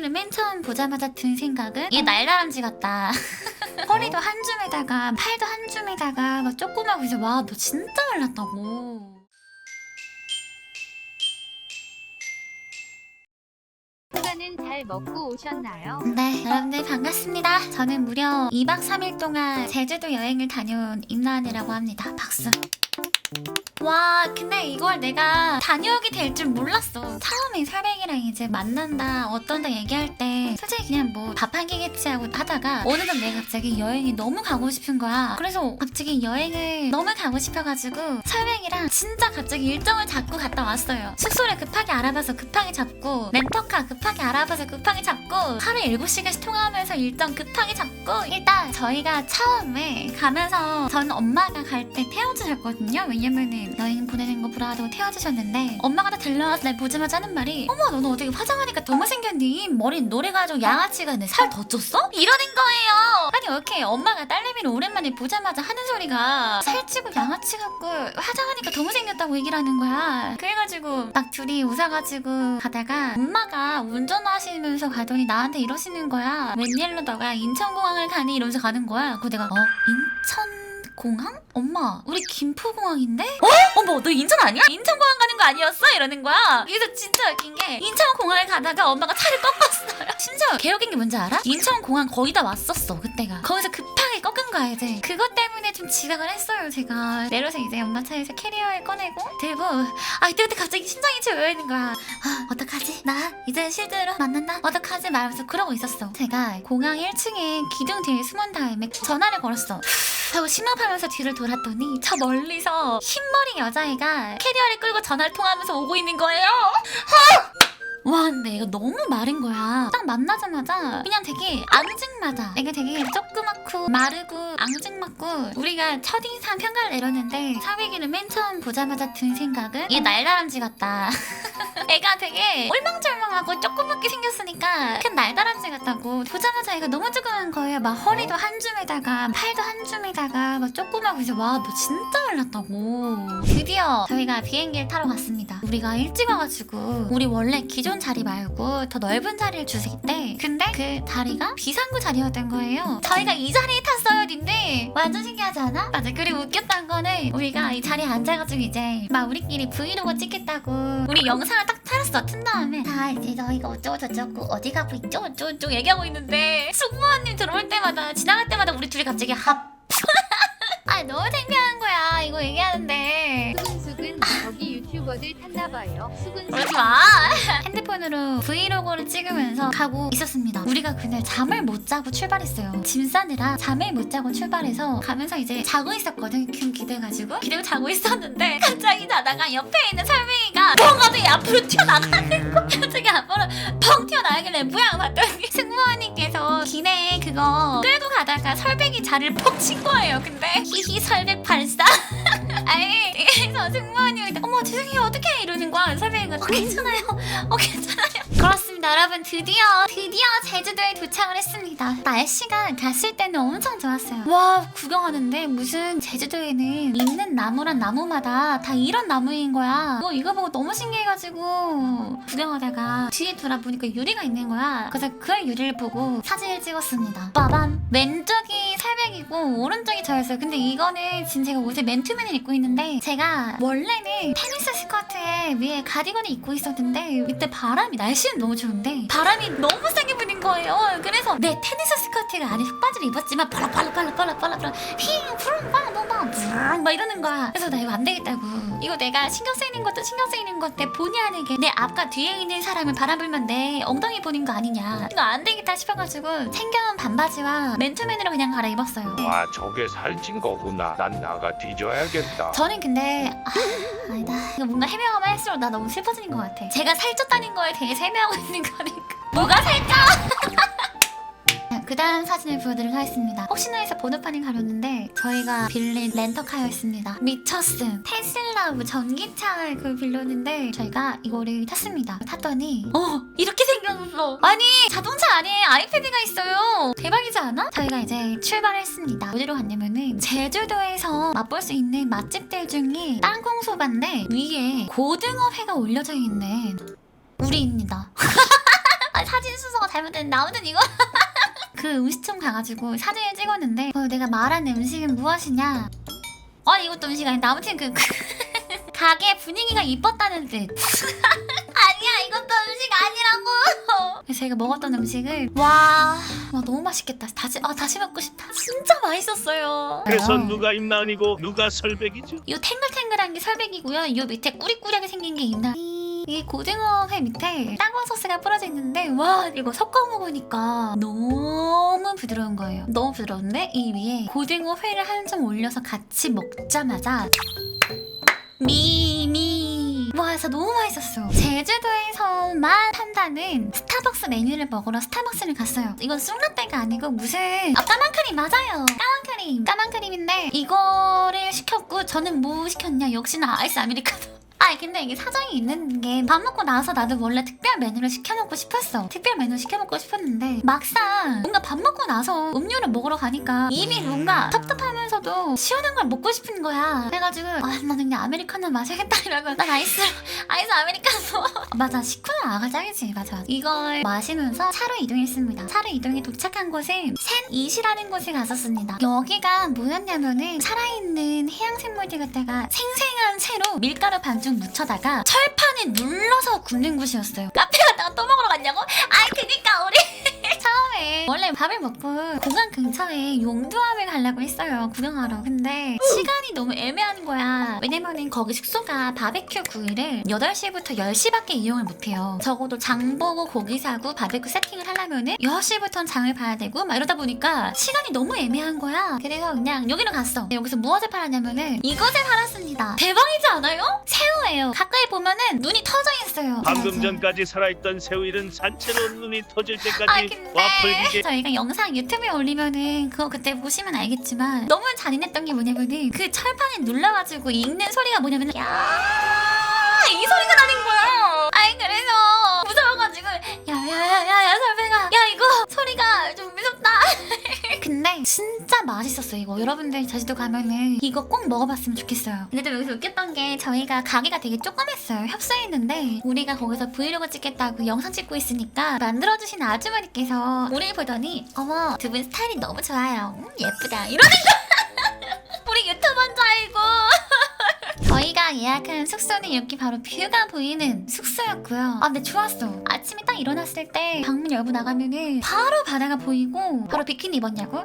사회기를 맨 처음 보자마자 든 생각은 얘 날다람쥐 같다. 허리도 한 줌에다가 팔도 한 줌에다가 막 조그마고 이제 와 너 진짜 말랐다고. 잘 먹고 오셨나요? 네, 여러분들 반갑습니다. 저는 무려 2박 3일 동안 제주도 여행을 다녀온 임나은이라고 합니다. 박수. 와, 근데 이걸 내가 다녀오게 될줄 몰랐어. 처음에 설백이랑 이제 만난다, 어떤다 얘기할 때 솔직히 그냥 뭐 밥 한 끼겠지 하고 하다가 어느 날 내가 갑자기 여행이 너무 가고 싶은 거야. 그래서 갑자기 여행을 너무 가고 싶어가지고 설백이랑 진짜 갑자기 일정을 잡고 갔다 왔어요. 숙소를 급하게 알아봐서 급하게 잡고 렌터카 급하게 알아봐서 급하게 잡고 하루에 7시간씩 통화하면서 일정 급하게 잡고 일단 저희가 처음에 가면서 전 엄마가 갈 때 태워주셨거든요. 왜냐면은 여행 보내는 거 보라고 태워주셨는데 엄마가 다 들러와서 날 보자마자 하는 말이 어머 너는 어떻게 화장하니까 더 못생겼니? 머리 노래가지고 양아치가 내살더 쪘어? 이러는 거예요. 아니 이렇게 엄마가 딸내미를 오랜만에 보자마자 하는 소리가 살찌고 양아치 같고 화장하니까 더 못생겼다고 얘기를 하는 거야. 그래가지고 막 둘이 웃어가지고 가다가 엄마가 운전하시면서 가더니 나한테 이러시는 거야. 웬일로 너가 인천공항을 가니? 이러면서 가는 거야. 그거 내가 어? 인천 공항? 엄마, 우리 김포공항인데? 어? 어머, 너 인천 아니야? 인천공항 가는 거 아니었어? 이러는 거야. 그래서 진짜 웃긴 게 인천공항을 가다가 엄마가 차를 꺾었어요. 심지어 개혁인 게 뭔지 알아? 인천공항 거의 다 왔었어, 그때가. 거기서 급하게 꺾은 거야, 이제. 그것 때문에 좀 지각을 했어요, 제가. 내려서 이제 엄마 차에서 캐리어를 꺼내고 들고 아, 이때 그때 갑자기 심장이 조여 있는 거야. 아, 어떡하지? 나 이제 실제로 만난다? 어떡하지? 말하면서 그러고 있었어. 제가 공항 1층에 기둥 뒤에 숨은 다음에 전화를 걸었어. 하고 심호흡하면서 뒤를 돌았더니 저 멀리서 흰머리 여자애가 캐리어를 끌고 전화를 통하면서 오고 있는 거예요. 와 근데 이거 너무 마른 거야 딱 만나자마자 그냥 되게 앙증 맞아. 이게 되게 조그맣고 마르고 앙증맞고 우리가 첫인상 평가를 내렸는데 사위기를 맨 처음 보자마자 든 생각은 얘 날다람쥐 같다. 애가 되게 올망졸망하고 조그맣게 생겼으니까 큰 날다람쥐 같다고 보자마자 애가 너무 조그만 거예요. 막 허리도 한 줌에다가 팔도 한 줌에다가 막 조그맣고 이제 와 너 진짜 말랐다고. 드디어 저희가 비행기를 타러 갔습니다. 우리가 일찍 와가지고 우리 원래 기존 자리 말고 더 넓은 자리를 주셨대 근데 그 자리가 비상구 자리 였던 거예요. 저희가 이 자리에 탔어요 근데 완전 신기하지 않아? 맞아. 그리고 웃겼던 거는 우리가 이 자리에 앉아가지고 이제 막 우리끼리 브이로그 찍겠다고 우리 영상을 딱 틀었어 튼 다음에 자 이제 저희가 어쩌고 저쩌고 어디 가고 있죠? 어쩌고 저쩌고 얘기하고 있는데 숙모님 들어올 때마다 지나갈 때마다 우리 둘이 갑자기 합. 아 너무 창피한 거야. 이거 얘기하는데 유튜버들 탔나봐요. 그러지 마 핸드폰으로 브이로그를 찍으면서 가고 있었습니다. 우리가 그날 잠을 못 자고 출발했어요. 짐 싸느라 잠을 못 자고 출발해서 가면서 이제 자고 있었거든. 균 기대가지고. 기대고 자고 있었는데 갑자기 자다가 옆에 있는 설명이가 뭔가 되게 앞으로 튀어나가는 거 갑자기 앞으로 펑 튀어나가길래 뭐야 봤더니 승무원님께서 기내에 그거 끌고 가다가 설백이 자리를 퍽 친 거예요. 근데 히히 설백 발사. 아니 그래서 승무원님이 어머 죄송해요. 어떡해? 이러는 거야. 설백이가 어 괜찮아요. 어 괜찮아요. 그렇습니다. 여러분 드디어 드디어 제주도에 도착을 했습니다. 날씨가 갔을 때는 엄청 좋았어요. 와 구경하는데 무슨 제주도에는 있는 나무란 나무마다 다 이런 나무인 거야. 뭐 이거 보고 너무 신기해가지고 구경하다가 뒤에 돌아보니까 유리가 있는 거야. 그래서 그 유리를 보고 사진을 찍었습니다. 빠밤. 왼쪽이 설백이고 오른쪽이 저였어요. 근데 이거는 지금 제가 옷에 맨투맨을 입고 있는데 제가 원래는 테니스 스커트에 위에 가디건을 입고 있었는데 이때 바람이 날씨는 너무 좋은데 바람이 너무 세게 부 는 거예요. 그래서 내 테니스 스커트가 안에 속바지를 입었지만 빨라빨라빨라빨라빨라빨라 휘 푸른 바나나 부릉 막 이러는 거야. 그래서 나 이거 안 되겠다고. 이거 내가 신경 쓰이는 것도 신경 쓰이는 건데 본의 아니게 내 앞과 뒤에 있는 사람을 바람 불면 내 엉덩이 보는 거 아니냐. 이거 안 되겠다 싶어가지고 챙겨온 반바지와 맨투맨으로 그냥 갈아입었어요. 와 저게 살찐 거구나. 난 나가 뒤져야겠다. 저는 근데 아, 아니다. 이거 뭔가 해명하면 할수록 나 너무 슬퍼지는 것 같아. 제가 살쪘다는 거에 대해 해명하고 있는 거니까 뭐가 살쪄? 그 다음 사진을 보여드리도록 하겠습니다. 혹시나 해서 번호판이 가렸는데 저희가 빌린 렌터카였습니다. 미쳤음. 테슬라 뭐 전기차 그 빌렸는데 저희가 이거를 탔습니다. 탔더니 어 이렇게 생겼어. 아니 자동차 안에 아이패드가 있어요. 대박이지 않아? 저희가 이제 출발했습니다. 어디로 갔냐면은 제주도에서 맛볼 수 있는 맛집들 중에 땅콩 소바인데 위에 고등어 회가 올려져 있는 우리입니다. 아, 사진 순서가 잘못됐는데 아무튼 이거 그 음식점 가가지고 사진을 찍었는데 어, 내가 말한 음식은 무엇이냐 아 이것도 음식 아닌데 아무튼 그, 그 가게 분위기가 이뻤다는 뜻 아니야 이것도 음식 아니라고 그래서 제가 먹었던 음식을 와, 와 너무 맛있겠다 다시 아 다시 먹고 싶다 진짜 맛있었어요 그래서 어. 누가 임나은이고 누가 설백이죠? 요 탱글탱글한 게 설백이고요. 요 밑에 꾸리꾸리하게 생긴 게 있나? 이 고등어 회 밑에 땅콩 소스가 뿌려져 있는데 와 이거 섞어 먹으니까 너무 부드러운 거예요. 너무 부드러운데 이 위에 고등어 회를 한 점 올려서 같이 먹자마자 미미 와 진짜 너무 맛있었어. 제주도에서만 판다는 스타벅스 메뉴를 먹으러 스타벅스를 갔어요. 이건 쑥라떼가 아니고 무슨 아 까만 크림 맞아요. 까만 크림 까만 크림인데 이거를 시켰고 저는 뭐 시켰냐 역시나 아이스 아메리카노. 아니 근데 이게 사정이 있는 게 밥 먹고 나서 나도 원래 특별 메뉴를 시켜 먹고 싶었어. 특별 메뉴 시켜 먹고 싶었는데 막상 뭔가 밥 먹고 나서 음료를 먹으러 가니까 이미 뭔가 텁텁하면서도 시원한 걸 먹고 싶은 거야. 그래가지고 아 나는 그냥 아메리카노 마셔야겠다 이러고. 난 아이스 아이스 아메리카노. 맞아 식후는 아가 짱이지? 맞아. 이걸 마시면서 차로 이동했습니다. 차로 이동해 도착한 곳은 샌이시라는 곳에 갔었습니다. 여기가 뭐였냐면은 살아있는 해양생물들 갖다가 생생한 채로 밀가루 반죽 묻혀다가 철판에 눌러서 굽는 곳이었어요. 카페 갔다가 또 먹으러 갔냐고? 아이 그니까 우리. 처음에 원래 밥을 먹고 공항 근처에 용두암을 가려고 했어요. 구경하러. 근데 시간이 너무 애매한 거야. 왜냐면은 거기 숙소가 바베큐 구이를 8시부터 10시밖에 이용을 못해요. 적어도 장 보고 고기 사고 바베큐 세팅을 하려면은 6시부터 장을 봐야 되고 막 이러다 보니까 시간이 너무 애매한 거야. 그래서 그냥 여기로 갔어. 여기서 무엇을 팔았냐면은 이것을 팔았습니다. 대박이지 않아요? 새우예요. 가까이 보면은 눈이 터져 있어요. 방금. 전까지 살아있던 새우일은 산채로 눈이 터질 아 때까지 근데 와플 기계. 저희가 영상 유튜브에 올리면은 그거 그때 보시면 알겠지만 너무 잔인했던 게 뭐냐면은 그 철판에 눌러가지고 읽는 소리가 뭐냐면은 야이 소리가 나는 거야. 아이 그래서 무서워가지고 야야야야야 설배가 야 이거 소리가 좀 무섭다. 근데 진짜 맛있었어요 이거. 여러분들 제주도 가면은 이거 꼭 먹어봤으면 좋겠어요. 근데 좀 여기서 웃겼던 게 저희가 가게가 되게 조그맸어요 협소했는데. 우리가 거기서 브이로그 찍겠다고 영상 찍고 있으니까 만들어주신 아주머니께서 우리 보더니 어머 두 분 스타일이 너무 좋아요. 음, 예쁘다. 이러는 거 저희가 예약한 숙소는 이렇게 바로 뷰가 보이는 숙소였고요. 아 근데 좋았어. 아침에 딱 일어났을 때 방문 열고 나가면은 바로 바다가 보이고 바로 비키니 입었냐고?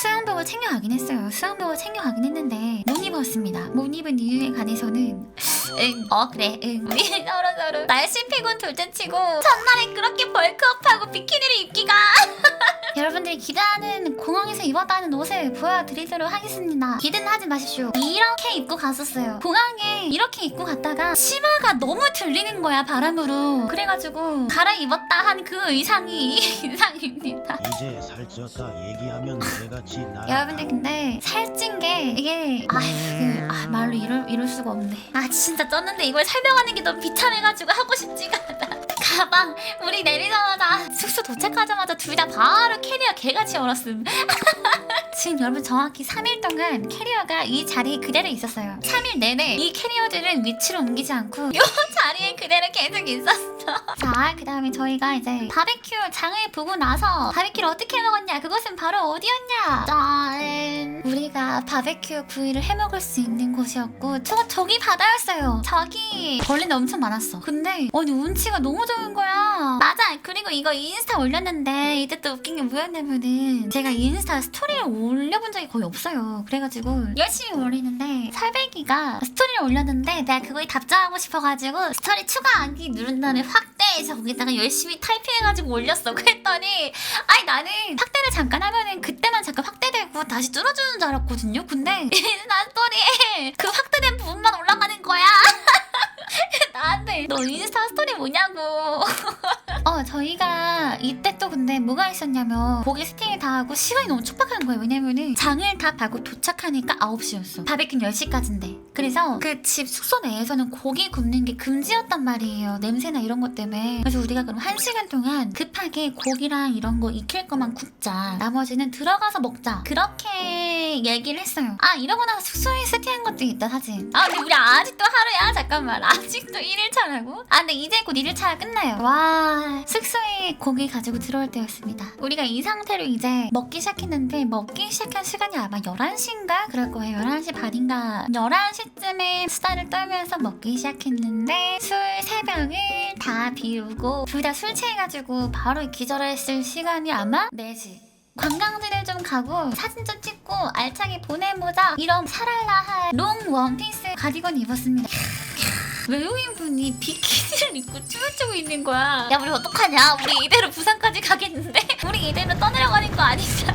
수영복을 챙겨가긴 했어요. 수영복을 챙겨가긴 했는데 못 입었습니다. 못 입은 이유에 관해서는 응, 어 그래, 응. 우리 서로 서로 날씨 피곤 둘째치고 첫날에 그렇게 벌크업하고 비키니를 입기가 여러분들이 기대하는 공항에서 입었다는 옷을 보여드리도록 하겠습니다. 기대는 하지 마십시오. 이렇게 입고 갔었어요. 공항에 이렇게 입고 갔다가 치마가 너무 들리는 거야 바람으로. 그래가지고 갈아입었다 한 그 의상이 이 의상입니다. 이제 살쪘다 얘기하면 내가 지 나. 여러분들 근데 살찐 게 이게 아, 그, 아 말로 이럴 이럴 수가 없네. 아 진짜 쪘는데 이걸 설명하는 게 너무 비참해가지고 하고 싶지가 않아. 가방 우리 내리자마자 숙소 도착하자마자 둘 다 바로 캐리어 개같이 얼었음. 지금 여러분 정확히 3일 동안 캐리어가 이 자리에 그대로 있었어요. 3일 내내 이 캐리어들은 위치를 옮기지 않고 이 자리에 그대로 계속 있었어. 자, 그 다음에 저희가 이제 바베큐 장을 보고 나서 바베큐를 어떻게 먹었냐? 그것은 바로 어디였냐? 짠! 바베큐 구이를 해 먹을 수 있는 곳이었고, 저, 저기 바다였어요. 저기 벌레는 엄청 많았어. 근데, 아니, 운치가 너무 좋은 거야. 맞아. 그리고 이거 인스타 올렸는데, 이때 또 웃긴 게 뭐였냐면은, 제가 인스타 스토리를 올려본 적이 거의 없어요. 그래가지고, 열심히 올리는데, 설배기가 스토리를 올렸는데, 내가 그거에 답장하고 싶어가지고, 스토리 추가하기 누른 다음에 확대해서 거기다가 열심히 타이핑해가지고 올렸어. 그랬더니, 아니, 나는 확대를 잠깐 하면은 그때만 잠깐 확 대되고 다시 줄어주는 줄 알았거든요. 근데, 인스타 스토리에 그 확대된 부분만 올라가는 거야. 나한테 너 인스타 스토리 뭐냐고. 어 저희가 이때 또 근데 뭐가 있었냐면 고기 세팅을 다 하고 시간이 너무 촉박한 거예요. 왜냐면은 장을 다 봐고 도착하니까 9시였어. 바베큐는 10시까지인데. 그래서 그 집 숙소 내에서는 고기 굽는 게 금지였단 말이에요. 냄새나 이런 것 때문에. 그래서 우리가 그럼 1시간 동안 급하게 고기랑 이런 거 익힐 거만 굽자. 나머지는 들어가서 먹자. 그렇게 얘기를 했어요. 아 이러고 나서 숙소에 세팅한 것도 있다 사진. 아 근데 우리 아직도 하루야? 잠깐만. 아직도 1일차라고? 아 근데 이제 곧 1일차가 끝나요. 와 숙소에 고기 가지고 들어올 때 였습니다. 우리가 이 상태로 이제 먹기 시작했는데 먹기 시작한 시간이 아마 11시인가? 그럴 거예요. 11시 반인가? 11시쯤에 수다를 떨면서 먹기 시작했는데 술 3병을 다 비우고 둘 다 술 취해가지고 바로 기절했을 시간이 아마 4시. 관광지를 좀 가고 사진 좀 찍고 알차게 보내보자 이런 샤랄라한 롱 원피스 가디건 입었습니다. 외국인 분이 비키니를 입고 춤을 추고 있는 거야. 야 우리 어떡하냐? 우리 이대로 부산까지 가겠는데? 우리 이대로 떠내려가는 거 아니잖아.